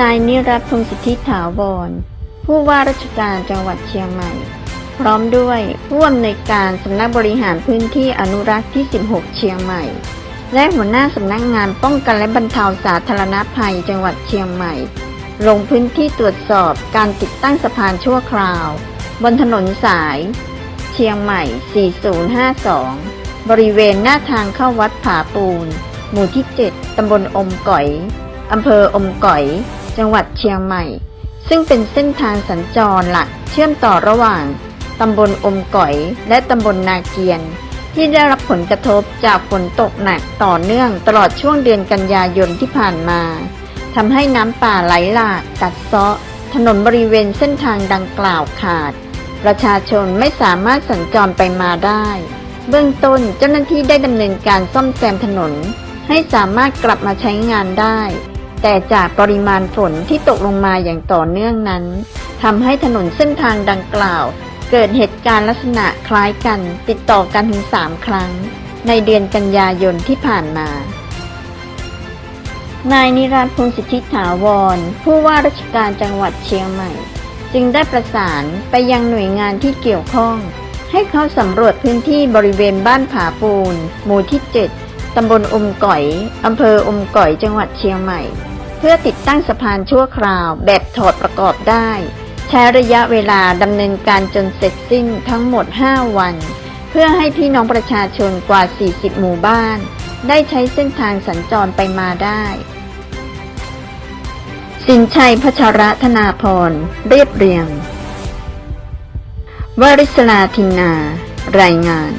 นายนิรัตพงศิทธิถาวร ผู้ว่าราชการจังหวัดเชียงใหม่ พร้อมด้วยผู้อำนวยการสำนักบริหารพื้นที่อนุรักษ์ที่ 16 เชียงใหม่ และหัวหน้าสำนักงานป้องกันและบรรเทาสาธารณภัยจังหวัดเชียงใหม่ ลงพื้นที่ตรวจสอบการติดตั้งสะพานชั่วคราว บนถนนสาย เชียงใหม่ 4052 บริเวณหน้าทางเข้าวัดผาปูน หมู่ที่ 7 ตำบลอมก๋อยอำเภออมก๋อย จังหวัดเชียงใหม่ ซึ่งเป็นเส้นทางสัญจรหลักเชื่อมต่อระหว่างตำบลอมก๋อย และตำบลนาเกียน ที่ได้รับผลกระทบจากฝนตกหนักต่อเนื่องตลอดช่วงเดือนกันยายนที่ผ่านมาทำให้น้ำป่าไหลหลากกัดเซาะ ถนนบริเวณเส้นทางดังกล่าวขาด ประชาชนไม่สามารถสัญจรไปมาได้ เบื้องต้นเจ้าหน้าที่ได้ดำเนินการซ่อมแซมถนน ให้สามารถกลับมาใช้งานได้ แต่จากปริมาณฝนที่ตกลงมาอย่างต่อเนื่องนั้นทำให้ถนนเส้นทางดังกล่าว เกิดเหตุการณ์ลักษณะคล้ายกันติดต่อกันถึงสามครั้ง ในเดือนกันยายนที่ผ่านมา นายนิรันดร์พงศิทธิถาวร ผู้ว่าราชการจังหวัดเชียงใหม่ จึงได้ประสานไปยังหน่วยงานที่เกี่ยวข้อง ให้เข้าสำรวจพื้นที่บริเวณบ้านผาปูน หมู่ที่ 7 ตำบลอมก๋อย อำเภออมก๋อย จังหวัดเชียงใหม่ เพื่อติดตั้งสะพานชั่วคราวแบบถอดประกอบได้ ใช้ระยะเวลาดำเนินการจนเสร็จสิ้นทั้งหมด 5 วัน เพื่อให้พี่น้องประชาชนกว่า 40 หมู่บ้าน ได้ใช้เส้นทางสัญจรไปมาได้ สินชัยพัชรธนาพร เรียบเรียง วริศลาทินนา รายงาน